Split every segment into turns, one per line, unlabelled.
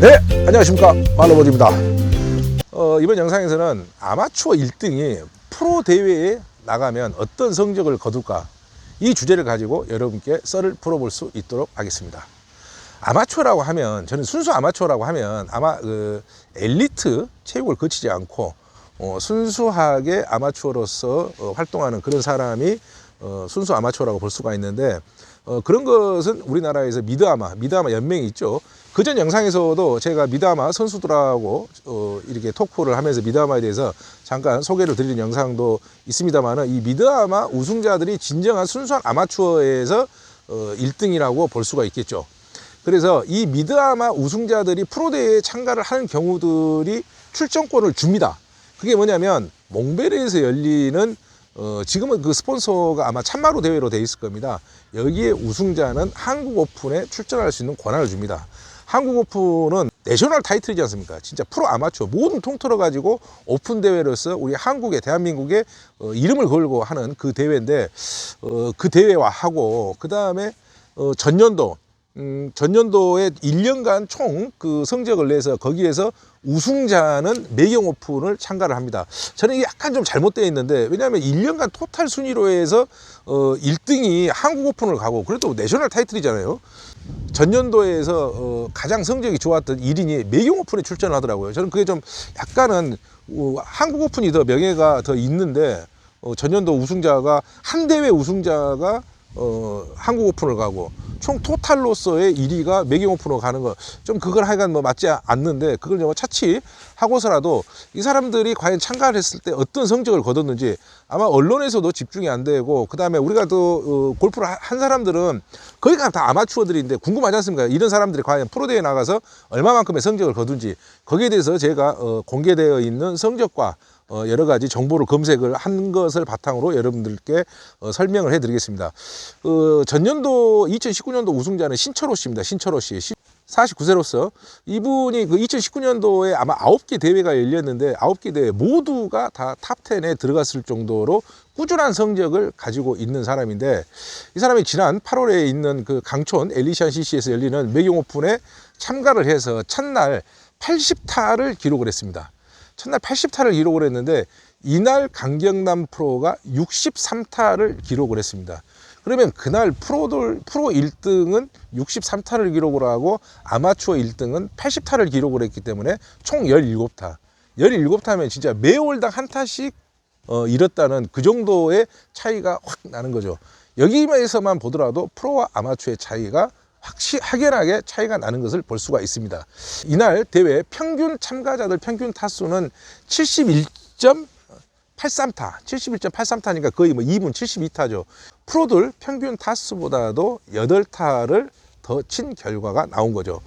네, 안녕하십니까. 말로버드입니다. 어, 이번 영상에서는 아마추어 1등이 프로 대회에 나가면 어떤 성적을 거둘까 이 주제를 가지고 여러분께 썰을 풀어볼 수 있도록 하겠습니다. 아마추어라고 하면 저는 순수 아마추어라고 하면 아마 그 엘리트 체육을 거치지 않고 어, 순수하게 아마추어로서 어, 활동하는 그런 사람이 어, 순수 아마추어라고 볼 수가 있는데 어, 그런 것은 우리나라에서 미드아마, 미드아마 연맹이 있죠. 그전 영상에서도 제가 미드아마 선수들하고 어, 이렇게 토크를 하면서 미드아마에 대해서 잠깐 소개를 드리는 영상도 있습니다만은 이 미드아마 우승자들이 진정한 순수한 아마추어에서 어, 1등이라고 볼 수가 있겠죠. 그래서 이 미드아마 우승자들이 프로대회에 참가를 하는 경우들이 출전권을 줍니다. 그게 뭐냐면 몽베르에서 열리는 어, 지금은 그 스폰서가 아마 참마루 대회로 돼 있을 겁니다. 여기에 우승자는 한국 오픈에 출전할 수 있는 권한을 줍니다. 한국 오픈은 내셔널 타이틀이지 않습니까? 진짜 프로 아마추어 모든 통틀어 가지고 오픈 대회로서 우리 한국의 대한민국의 어, 이름을 걸고 하는 그 대회인데 어, 그 대회와 하고 그 다음에 어, 전년도 음, 전년도에 1년간 총 그 성적을 내서 거기에서 우승자는 매경 오픈을 참가를 합니다. 저는 이게 약간 좀 잘못되어 있는데 왜냐하면 1년간 토탈 순위로 해서 어, 1등이 한국 오픈을 가고 그래도 내셔널 타이틀이잖아요. 전년도에서 어, 가장 성적이 좋았던 1인이 매경 오픈에 출전을 하더라고요. 저는 그게 좀 약간은 어, 한국 오픈이 더 명예가 더 있는데 어, 전년도 우승자가 한 대회 우승자가 어, 한국 오픈을 가고 총 토탈로서의 1위가 매경 오픈으로 가는 거 좀 그걸 하여간 뭐 맞지 않는데 그걸 좀 차치 하고서라도 이 사람들이 과연 참가를 했을 때 어떤 성적을 거뒀는지 아마 언론에서도 집중이 안 되고 그 다음에 우리가 또 어, 골프를 하- 한 사람들은 거기가 다 아마추어들인데 궁금하지 않습니까? 이런 사람들이 과연 프로대회에 나가서 얼마만큼의 성적을 거둔지 거기에 대해서 제가 어, 공개되어 있는 성적과 어, 여러 가지 정보를 검색을 한 것을 바탕으로 여러분들께 어, 설명을 해드리겠습니다. 어, 전년도 2019년도 우승자는 신철호 씨입니다. 신철호 씨. 49세로서 이분이 그 2019년도에 아마 9개 대회가 열렸는데 9개 대회 모두가 다 탑 10에 들어갔을 정도로 꾸준한 성적을 가지고 있는 사람인데 이 사람이 지난 8월에 있는 그 강촌 엘리시안 CC에서 열리는 매경 오픈에 참가를 해서 첫날 80타를 기록을 했습니다. 첫날 80타를 기록을 했는데 이날 강경남 프로가 63타를 기록을 했습니다. 그러면 그날 프로들 프로 1등은 63타를 기록을 하고 아마추어 1등은 80타를 기록을 했기 때문에 총 17타. 17타면 진짜 매홀당 한 타씩 어, 잃었다는 그 정도의 차이가 확 나는 거죠. 여기에서만 보더라도 프로와 아마추어의 차이가 확실 확연하게 차이가 나는 것을 볼 수가 있습니다. 이날 대회 평균 참가자들 평균 타수는 71.83타, 71.83타니까 거의 뭐 2분 72타죠. 프로들 평균 타수보다도 8타를 더 친 결과가 나온 거죠.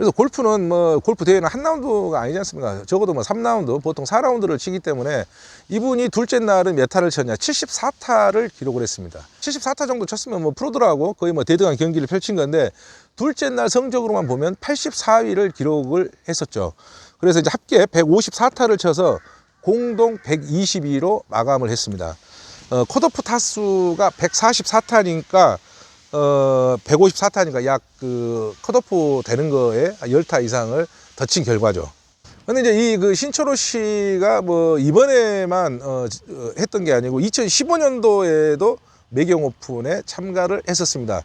그래서 골프는 뭐 골프 대회는 한 라운드가 아니지 않습니까? 적어도 뭐 3라운드, 보통 4라운드를 치기 때문에 이분이 둘째 날은 몇 타를 쳤냐? 74타를 기록을 했습니다. 74타 정도 쳤으면 뭐 프로들하고 거의 뭐 대등한 경기를 펼친 건데 둘째 날 성적으로만 보면 84위를 기록을 했었죠. 그래서 이제 합계 154타를 쳐서 공동 122로 마감을 했습니다. 어, 컷오프 타수가 144타니까 어, 154타니까 약 그 컷오프 되는 거에 10타 이상을 더친 결과죠. 근데 이제 이 그 신철호 씨가 뭐 이번에만 어, 어, 했던 게 아니고 2015년도에도 매경 오픈에 참가를 했었습니다.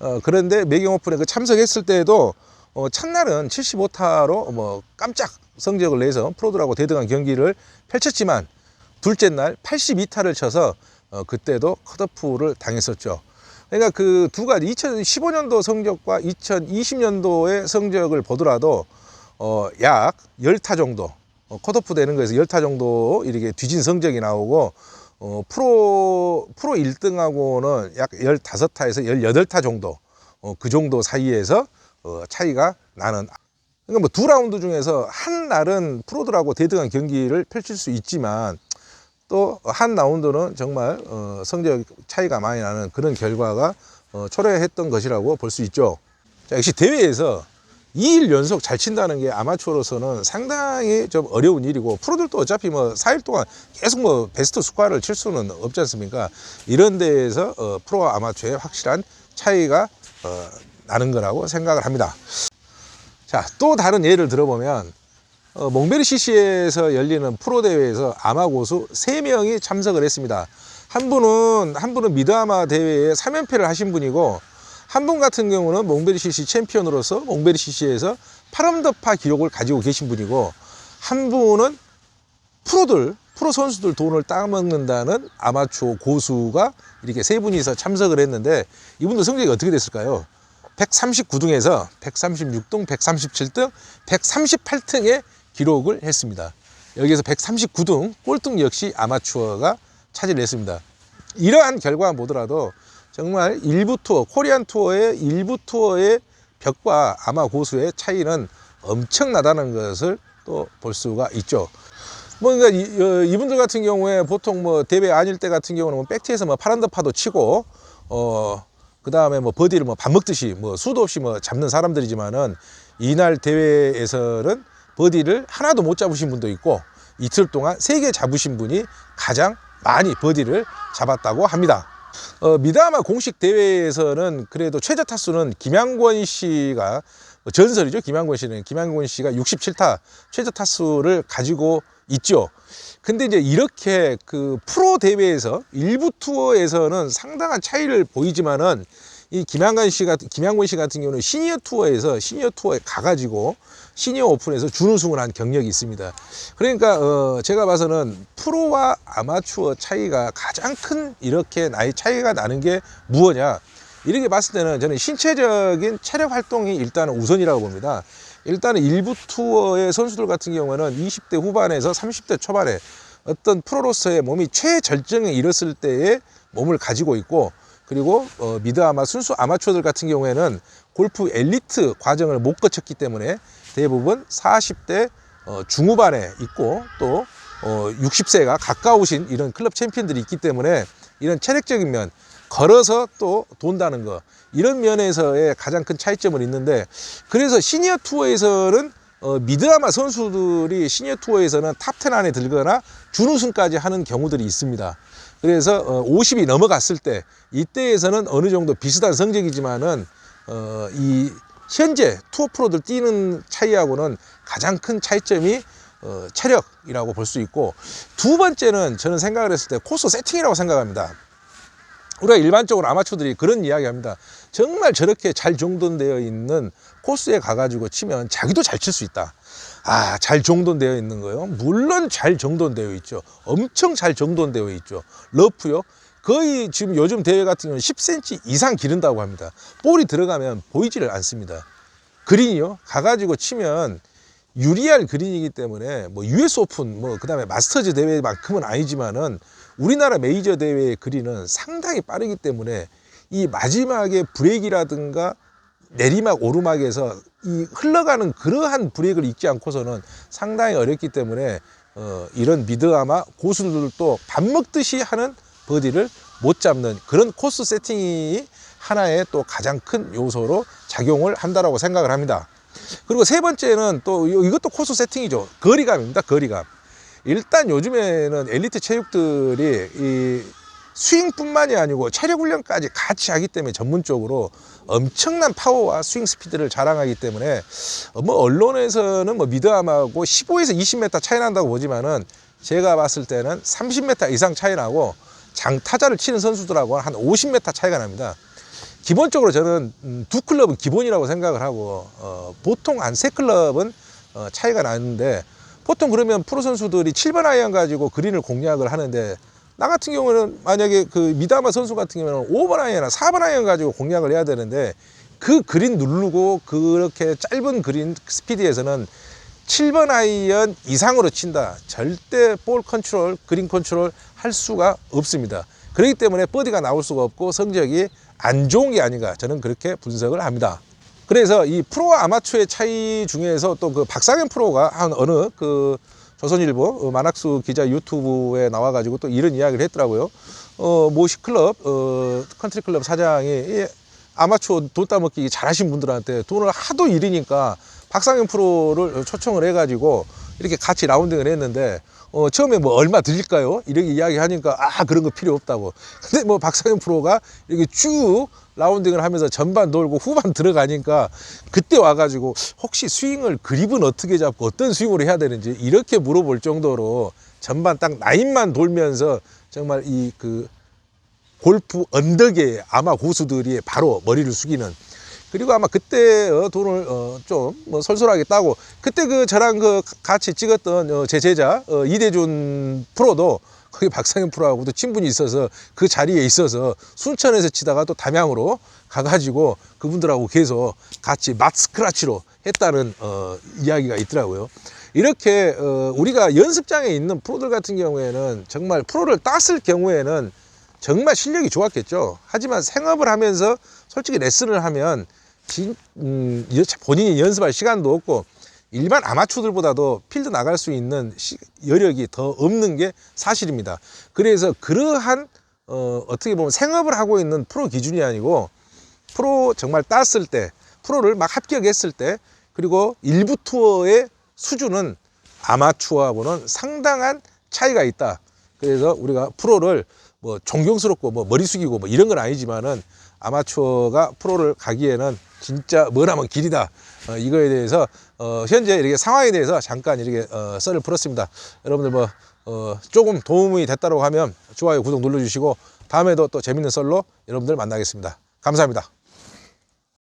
어, 그런데 매경 오픈에 그 참석했을 때도 어, 첫날은 75타로 뭐 깜짝 성적을 내서 프로들하고 대등한 경기를 펼쳤지만 둘째 날 82타를 쳐서 어, 그때도 컷오프를 당했었죠. 그러니까 그 두 가지 2015년도 성적과 2020년도의 성적을 보더라도 어, 약 10타 정도 어, 컷오프 되는 거에서 10타 정도 이렇게 뒤진 성적이 나오고 어, 프로 프로 1등하고는 약 15타에서 18타 정도 어, 그 정도 사이에서 어, 차이가 나는 그러니까 뭐 두 라운드 중에서 한 날은 프로들하고 대등한 경기를 펼칠 수 있지만 또 한 라운드는 정말 어, 성적 차이가 많이 나는 그런 결과가 어, 초래했던 것이라고 볼 수 있죠. 자, 역시 대회에서 2일 연속 잘 친다는 게 아마추어로서는 상당히 좀 어려운 일이고 프로들도 어차피 뭐 4일 동안 계속 뭐 베스트 스코어를 칠 수는 없지 않습니까? 이런 데에서 어, 프로와 아마추어의 확실한 차이가 어, 나는 거라고 생각을 합니다. 자, 또 다른 예를 들어보면 어, 몽베리 CC에서 열리는 프로 대회에서 아마 고수 3명이 참석을 했습니다. 한 분은 한 분은 미드아마 대회에 3연패를 하신 분이고 한 분 같은 경우는 몽베리 CC 챔피언으로서 몽베리 CC에서 8언더파 기록을 가지고 계신 분이고 한 분은 프로들 프로 선수들 돈을 따먹는다는 아마추어 고수가 이렇게 세 분이서 참석을 했는데 이분들 성적이 어떻게 됐을까요? 139등에서 136등, 137등, 138등의 기록을 했습니다. 여기에서 139등 꼴등 역시 아마추어가 차지를 했습니다. 이러한 결과만 보더라도 정말 일부 투어, 코리안 투어의 일부 투어의 벽과 아마 고수의 차이는 엄청나다는 것을 또 볼 수가 있죠. 뭐, 그러니까 이, 어, 이분들 같은 경우에 보통 뭐 대회 아닐 때 같은 경우는 뭐 백티에서 뭐 파란더파도 치고, 어, 그 다음에 뭐 버디를 뭐 밥 먹듯이 뭐 수도 없이 뭐 잡는 사람들이지만은 이날 대회에서는 버디를 하나도 못 잡으신 분도 있고 이틀 동안 세 개 잡으신 분이 가장 많이 버디를 잡았다고 합니다. 어, 미다마 공식 대회에서는 그래도 최저 타수는 김양권 씨가 뭐 전설이죠. 김양권 씨는 김양권 씨가 67타 최저 타수를 가지고 있죠. 근데 이제 이렇게 그 프로 대회에서 일부 투어에서는 상당한 차이를 보이지만은 이 김양관 씨 같은 김양권 씨 같은 경우는 시니어 투어에서 시니어 투어에 가가지고 시니어 오픈에서 준우승을 한 경력이 있습니다. 그러니까 어 제가 봐서는 프로와 아마추어 차이가 가장 큰 이렇게 나이 차이가 나는 게 무엇냐? 이렇게 봤을 때는 저는 신체적인 체력 활동이 일단은 우선이라고 봅니다. 일단은 일부 투어의 선수들 같은 경우는 20대 후반에서 30대 초반에 어떤 프로로서의 몸이 최절정에 이르렀을 때의 몸을 가지고 있고 그리고 어, 미드 아마 순수 아마추어들 같은 경우에는 골프 엘리트 과정을 못 거쳤기 때문에 대부분 40대 어, 중후반에 있고 또 어, 60세가 가까우신 이런 클럽 챔피언들이 있기 때문에 이런 체력적인 면 걸어서 또 돈다는 거 이런 면에서의 가장 큰 차이점은 있는데 그래서 시니어 투어에서는 어, 미드아마 선수들이 시니어 투어에서는 탑10 안에 들거나 준우승까지 하는 경우들이 있습니다. 그래서 어, 50이 넘어갔을 때 이때에서는 어느 정도 비슷한 성적이지만은 어, 이 현재 투어 프로들 뛰는 차이하고는 가장 큰 차이점이 어, 체력이라고 볼 수 있고 두 번째는 저는 생각을 했을 때 코스 세팅이라고 생각합니다. 우리가 일반적으로 아마추어들이 그런 이야기 합니다. 정말 저렇게 잘 정돈되어 있는 코스에 가가지고 치면 자기도 잘 칠 수 있다. 아, 잘 정돈되어 있는 거요? 물론 잘 정돈되어 있죠. 엄청 잘 정돈되어 있죠. 러프요? 거의 지금 요즘 대회 같은 경우는 10cm 이상 기른다고 합니다. 볼이 들어가면 보이지를 않습니다. 그린이요? 가가지고 치면 유리할 그린이기 때문에 뭐 US 오픈 뭐 그다음에 마스터즈 대회만큼은 아니지만은 우리나라 메이저 대회의 그린은 상당히 빠르기 때문에 이 마지막에 브레이크라든가 내리막 오르막에서 이 흘러가는 그러한 브레이크를 잊지 않고서는 상당히 어렵기 때문에 어, 이런 미드아마 고수들도 밥 먹듯이 하는 버디를 못 잡는 그런 코스 세팅이 하나의 또 가장 큰 요소로 작용을 한다라고 생각을 합니다. 그리고 세 번째는 또 이것도 코스 세팅이죠. 거리감입니다. 거리감. 일단 요즘에는 엘리트 체육들이 이 스윙뿐만이 아니고 체력 훈련까지 같이 하기 때문에 전문적으로 엄청난 파워와 스윙 스피드를 자랑하기 때문에 뭐 언론에서는 뭐 미드암하고 15에서 20m 차이 난다고 보지만은 제가 봤을 때는 30m 이상 차이 나고 장타자를 치는 선수들하고 한 50m 차이가 납니다. 기본적으로 저는 음, 두 클럽은 기본이라고 생각을 하고 어, 보통 한 세 클럽은 어, 차이가 나는데 보통 그러면 프로 선수들이 7번 아이언 가지고 그린을 공략을 하는데 나 같은 경우는 만약에 그 미다마 선수 같은 경우는 5번 아이언이나 4번 아이언 가지고 공략을 해야 되는데 그 그린 누르고 그렇게 짧은 그린 스피드에서는 7번 아이언 이상으로 친다. 절대 볼 컨트롤, 그린 컨트롤 할 수가 없습니다. 그렇기 때문에 버디가 나올 수가 없고 성적이 안 좋은 게 아닌가 저는 그렇게 분석을 합니다. 그래서 이 프로와 아마추어의 차이 중에서 또 그 박상현 프로가 한 어느 그 조선일보 어, 만학수 기자 유튜브에 나와가지고 또 이런 이야기를 했더라고요. 어, 모시 클럽, 어, 컨트리 클럽 사장이 이 아마추어 돈 따먹기 잘하신 분들한테 돈을 하도 잃으니까 박상현 프로를 초청을 해가지고 이렇게 같이 라운딩을 했는데 어, 처음에 뭐 얼마 드릴까요? 이렇게 이야기하니까 아 그런 거 필요 없다고. 근데 뭐 박상현 프로가 이렇게 쭉 라운딩을 하면서 전반 돌고 후반 들어가니까 그때 와가지고 혹시 스윙을 그립은 어떻게 잡고 어떤 스윙으로 해야 되는지 이렇게 물어볼 정도로 전반 딱 라인만 돌면서 정말 이 그 골프 언덕에 아마 고수들이 바로 머리를 숙이는 그리고 아마 그때 어, 돈을 어, 좀뭐 솔솔하게 따고 그때 그 저랑 그 같이 찍었던 어, 제 제자 어, 이대준 프로도 거기 박상현 프로하고도 친분이 있어서 그 자리에 있어서 순천에서 치다가 또 담양으로 가가지고 그분들하고 계속 같이 맛 스크라치로 했다는 어, 이야기가 있더라고요. 이렇게 어, 우리가 연습장에 있는 프로들 같은 경우에는 정말 프로를 땄을 경우에는 정말 실력이 좋았겠죠. 하지만 생업을 하면서 솔직히 레슨을 하면 진, 음, 여- 본인이 연습할 시간도 없고 일반 아마추어들보다도 필드 나갈 수 있는 시- 여력이 더 없는 게 사실입니다. 그래서 그러한 어, 어떻게 보면 생업을 하고 있는 프로 기준이 아니고 프로 정말 땄을 때 프로를 막 합격했을 때 그리고 일부 투어의 수준은 아마추어하고는 상당한 차이가 있다. 그래서 우리가 프로를 뭐 존경스럽고 뭐 머리 숙이고 뭐 이런 건 아니지만은 아마추어가 프로를 가기에는 진짜 머나먼 길이다. 어, 이거에 대해서 어, 현재 이렇게 상황에 대해서 잠깐 이렇게 어, 썰을 풀었습니다. 여러분들 뭐 어, 조금 도움이 됐다고 하면 좋아요, 구독 눌러주시고 다음에도 또 재밌는 썰로 여러분들 만나겠습니다. 감사합니다.